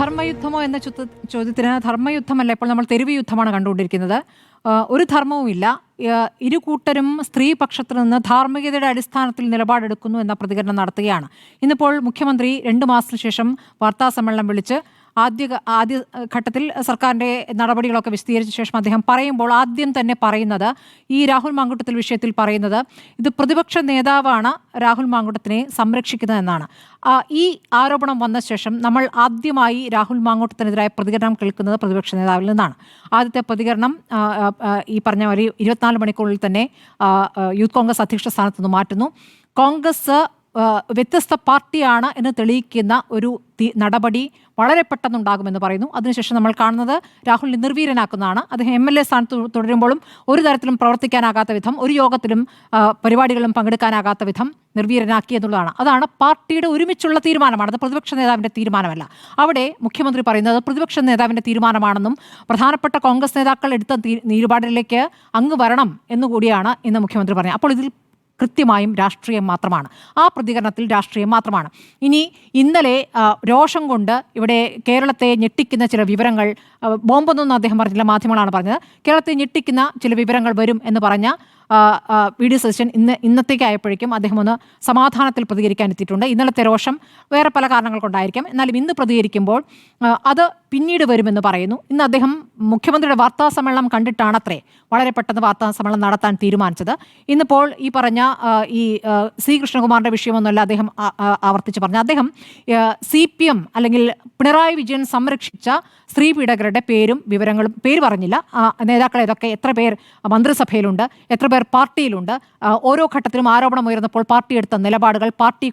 ധർമ്മയുദ്ധമോ എന്ന ചോദ്യത്തിന് ധർമ്മയുദ്ധമല്ല ഇപ്പോൾ നമ്മൾ തെരുവ് യുദ്ധമാണ് കണ്ടുകൊണ്ടിരിക്കുന്നത്. ഒരു ധർമ്മവുമില്ല ഇരു കൂട്ടരും സ്ത്രീ പക്ഷത്തു നിന്ന് ധാർമ്മികതയുടെ അടിസ്ഥാനത്തിൽ നിലപാടെടുക്കുന്നു എന്ന പ്രതികരണം നടത്തുകയാണ്. ഇന്നിപ്പോൾ മുഖ്യമന്ത്രി രണ്ട് മാസത്തിനു ശേഷം വാർത്താ സമ്മേളനം വിളിച്ച് ആദ്യ ആദ്യ ഘട്ടത്തിൽ സർക്കാരിന്റെ നടപടികളൊക്കെ വിശദീകരിച്ച ശേഷം അദ്ദേഹം പറയുമ്പോൾ ആദ്യം തന്നെ പറയുന്നത് ഈ രാഹുൽ മാങ്കുട്ടത്തിൽ വിഷയത്തിൽ പറയുന്നത് ഇത് പ്രതിപക്ഷ നേതാവാണ് രാഹുൽ മാങ്കുട്ടത്തിനെ സംരക്ഷിക്കുന്നതെന്നാണ് ഈ ആരോപണം വന്ന ശേഷം നമ്മൾ ആദ്യമായി രാഹുൽ മാങ്കൂട്ടത്തിനെതിരായ പ്രതികരണം കേൾക്കുന്നത് പ്രതിപക്ഷ നേതാവിൽ നിന്നാണ്. ആദ്യത്തെ പ്രതികരണം ഈ പറഞ്ഞ ഒരു ഇരുപത്തിനാല് മണിക്കൂറിൽ തന്നെ യൂത്ത് കോൺഗ്രസ് അധ്യക്ഷ സ്ഥാനത്തുനിന്ന് മാറ്റുന്നു. കോൺഗ്രസ് വ്യത്യസ്ത പാർട്ടിയാണ് എന്ന് തെളിയിക്കുന്ന ഒരു നടപടി വളരെ പെട്ടെന്നുണ്ടാകുമെന്ന് പറയുന്നു. അതിനുശേഷം നമ്മൾ കാണുന്നത് രാഹുലിനെ നിർവീര്യനാക്കുന്നതാണ്. അദ്ദേഹം എം എൽ എ സ്ഥാനത്ത് തുടരുമ്പോഴും ഒരു തരത്തിലും പ്രവർത്തിക്കാനാകാത്ത വിധം ഒരു യോഗത്തിലും പരിപാടികളിലും പങ്കെടുക്കാനാകാത്ത വിധം നിർവീരനാക്കി എന്നുള്ളതാണ്. അതാണ് പാർട്ടിയുടെ ഒരുമിച്ചുള്ള തീരുമാനമാണ്. അത് പ്രതിപക്ഷ നേതാവിന്റെ തീരുമാനമല്ല. അവിടെ മുഖ്യമന്ത്രി പറയുന്നത് പ്രതിപക്ഷ നേതാവിന്റെ തീരുമാനമാണെന്നും പ്രധാനപ്പെട്ട കോൺഗ്രസ് നേതാക്കൾ എടുത്ത തീ- നിലപാടിലേക്ക് അങ്ങ് വരണം എന്നുകൂടിയാണ് ഇന്ന് മുഖ്യമന്ത്രി പറഞ്ഞത്. അപ്പോൾ ഇതിൽ കൃത്യമായും രാഷ്ട്രീയം മാത്രമാണ്. ആ പ്രതികരണത്തിൽ രാഷ്ട്രീയം മാത്രമാണ്. ഇനി ഇന്നലെ രോഷം കൊണ്ട് ഇവിടെ കേരളത്തെ ഞെട്ടിക്കുന്ന ചില വിവരങ്ങൾ ബോംബൊന്നും അദ്ദേഹം പറഞ്ഞില്ല മാധ്യമങ്ങളാണ് പറഞ്ഞത്. കേരളത്തെ ഞെട്ടിക്കുന്ന ചില വിവരങ്ങൾ വരും എന്ന് പറഞ്ഞ വി ഡി സതീശൻ ഇന്ന് ഇന്നത്തേക്കായപ്പോഴേക്കും അദ്ദേഹം ഒന്ന് സമാധാനത്തിൽ പ്രതികരിക്കാൻ എത്തിയിട്ടുണ്ട്. ഇന്നലത്തെ രോഷം വേറെ പല കാരണങ്ങൾ കൊണ്ടായിരിക്കാം എന്നാലും ഇന്ന് പ്രതികരിക്കുമ്പോൾ അത് പിന്നീട് വരുമെന്ന് പറയുന്നു. ഇന്ന് അദ്ദേഹം മുഖ്യമന്ത്രിയുടെ വാർത്താ സമ്മേളനം കണ്ടിട്ടാണത്രേ വളരെ പെട്ടെന്ന് വാർത്താ സമ്മേളനം നടത്താൻ തീരുമാനിച്ചത്. ഇന്നിപ്പോൾ ഈ പറഞ്ഞ ഈ സി കൃഷ്ണകുമാറിന്റെ വിഷയമൊന്നുമല്ല അദ്ദേഹം ആവർത്തിച്ച് പറഞ്ഞു അദ്ദേഹം സി പി എം അല്ലെങ്കിൽ പിണറായി വിജയൻ സംരക്ഷിച്ച സ്ത്രീ പീഡകരുടെ പേരും വിവരങ്ങളും പേര് പറഞ്ഞില്ല. നേതാക്കളേതൊക്കെ എത്ര പേർ മന്ത്രിസഭയിലുണ്ട് എത്ര പേർ പാർട്ടിയിലുണ്ട്. ഓരോ ഘട്ടത്തിലും ആരോപണം ഉയർന്നപ്പോൾ പാർട്ടി എടുത്ത നിലപാടുകൾ പാർട്ടി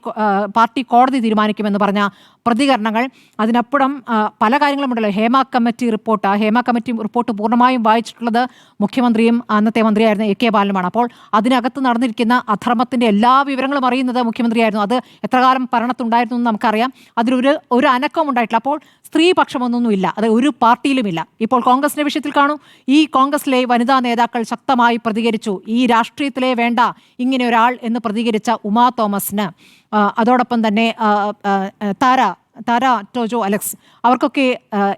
പാർട്ടി കോടതി തീരുമാനിക്കുമെന്ന് പറഞ്ഞ പ്രതികരണങ്ങൾ. അതിനപ്പുറം പല കാര്യങ്ങളും ഉണ്ടല്ലോ. Hema committee report. ആ ഹേമ കമ്മിറ്റി റിപ്പോർട്ട് പൂർണമായും വായിച്ചിട്ടുള്ളത് മുഖ്യമന്ത്രിയും അന്നത്തെ മന്ത്രിയായിരുന്ന എ കെ ബാലനുമാണ്. അപ്പോൾ അതിനകത്ത് നടന്നിരിക്കുന്ന അധർമ്മത്തിന്റെ എല്ലാ വിവരങ്ങളും അറിയുന്നത് മുഖ്യമന്ത്രിയായിരുന്നു. അത് എത്രകാലം ഭരണത്തുണ്ടായിരുന്നു എന്ന് നമുക്കറിയാം. അതിലൊരു ഒരു അനക്കവും ഉണ്ടായിട്ടില്ല. അപ്പോൾ സ്ത്രീ പക്ഷമൊന്നൊന്നുമില്ല. അത് ഒരു പാർട്ടിയിലുമില്ല. ഇപ്പോൾ കോൺഗ്രസിന്റെ വിഷയത്തിൽ കാണൂ. ഈ കോൺഗ്രസിലെ വനിതാ നേതാക്കൾ ശക്തമായി പ്രതികരിച്ചു. ഈ രാഷ്ട്രീയത്തിലെ വേണ്ട ഇങ്ങനെ ഒരാൾ എന്ന് പ്രതികരിച്ച ഉമാ തോമസിന്. അതോടൊപ്പം തന്നെ താര താര ടോജോ അലക്സ് അവർക്കൊക്കെ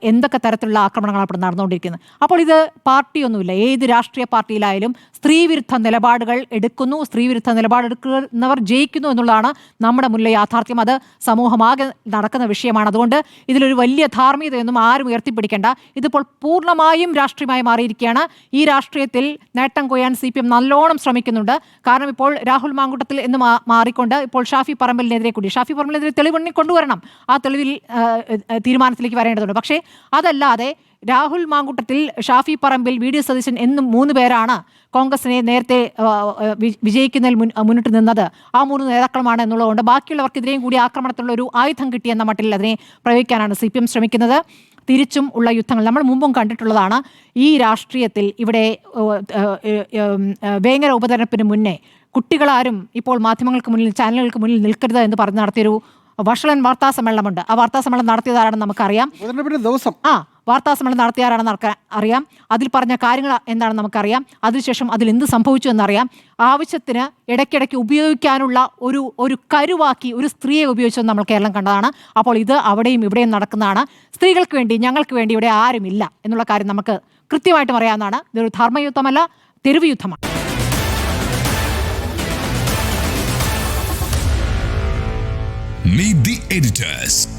എന്തൊക്കെ തരത്തിലുള്ള ആക്രമണങ്ങളാണ് ഇപ്പോൾ നടന്നുകൊണ്ടിരിക്കുന്നത്. അപ്പോൾ ഇത് പാർട്ടിയൊന്നുമില്ല. ഏത് രാഷ്ട്രീയ പാർട്ടിയിലായാലും സ്ത്രീവിരുദ്ധ നിലപാടുകൾ എടുക്കുന്നു. സ്ത്രീവിരുദ്ധ നിലപാടെടുക്കുന്നവർ ജയിക്കുന്നു എന്നുള്ളതാണ് നമ്മുടെ മുന്നിലെ യാഥാർത്ഥ്യം. അത് സമൂഹമാകെ നടക്കുന്ന വിഷയമാണ്. അതുകൊണ്ട് ഇതിലൊരു വലിയ ധാർമ്മികതയൊന്നും ആരും ഉയർത്തിപ്പിടിക്കേണ്ട. ഇതിപ്പോൾ പൂർണമായും രാഷ്ട്രീയമായി മാറിയിരിക്കുകയാണ്. ഈ രാഷ്ട്രീയത്തിൽ നേട്ടം കൊയ്യാൻ സി പി എം നല്ലോണം ശ്രമിക്കുന്നുണ്ട്. കാരണം ഇപ്പോൾ രാഹുൽ മാങ്കുട്ടത്തിൽ എന്ന് മാറിക്കൊണ്ട് ഇപ്പോൾ ഷാഫി പറമ്പലിനെതിരെ കൂടി ഷാഫി പറമ്പലിനെതിരെ തെളിവണ്ണി കൊണ്ടുവരണം. ആ തെളിവിൽ തീരുമാനത്തിലേക്ക് വരേണ്ടതുണ്ട്. പക്ഷേ അതല്ലാതെ രാഹുൽ മാങ്കുട്ടത്തിൽ ഷാഫി പറമ്പിൽ വി. ഡി. സതീശൻ എന്നും മൂന്ന് പേരാണ് കോൺഗ്രസിനെ നേരത്തെ വിജയിക്കുന്നതിൽ മുൻ- മുന്നിട്ട് നിന്നത്. ആ മൂന്ന് നേതാക്കളുമാണ് എന്നുള്ളതുകൊണ്ട് ബാക്കിയുള്ളവർക്കെതിരെയും കൂടി ആക്രമണത്തിലുള്ള ഒരു ആയുധം കിട്ടിയെന്ന മട്ടിൽ അതിനെ പ്രയോഗിക്കാനാണ് സി. ശ്രമിക്കുന്നത്. തിരിച്ചും ഉള്ള യുദ്ധങ്ങൾ നമ്മൾ മുമ്പും കണ്ടിട്ടുള്ളതാണ്. ഈ രാഷ്ട്രീയത്തിൽ ഇവിടെ വേങ്ങര ഉപതെരഞ്ഞെടുപ്പിന് മുന്നേ കുട്ടികളാരും ഇപ്പോൾ മാധ്യമങ്ങൾക്ക് മുന്നിൽ ചാനലുകൾക്ക് മുന്നിൽ നിൽക്കരുത് എന്ന് പറഞ്ഞ് നടത്തിയൊരു വഷളൻ വാർത്താ സമ്മേളനമുണ്ട് ആ വാർത്താ സമ്മേളനം നടത്തിയതാണെന്ന് നമുക്കറിയാം ദിവസം. ആ വാർത്താ സമ്മേളനം നടത്തിയാരാണെന്ന് അറിയാം. അതിൽ പറഞ്ഞ കാര്യങ്ങൾ എന്താണെന്ന് നമുക്കറിയാം. അതിനുശേഷം അതിൽ എന്ത് സംഭവിച്ചു എന്നറിയാം. ആവശ്യത്തിന് ഇടയ്ക്കിടയ്ക്ക് ഉപയോഗിക്കാനുള്ള ഒരു ഒരു കരുവാക്കി ഒരു സ്ത്രീയെ ഉപയോഗിച്ചത് നമ്മൾ കേരളം കണ്ടതാണ്. അപ്പോൾ ഇത് അവിടെയും ഇവിടെയും നടക്കുന്നതാണ്. സ്ത്രീകൾക്ക് വേണ്ടി ഞങ്ങൾക്ക് വേണ്ടി ഇവിടെ ആരുമില്ല എന്നുള്ള കാര്യം നമുക്ക് കൃത്യമായിട്ടും അറിയാവുന്നതാണ് ഇതൊരു ധർമ്മയുദ്ധമല്ല തെരുവ് യുദ്ധമാണ് Meet the editors.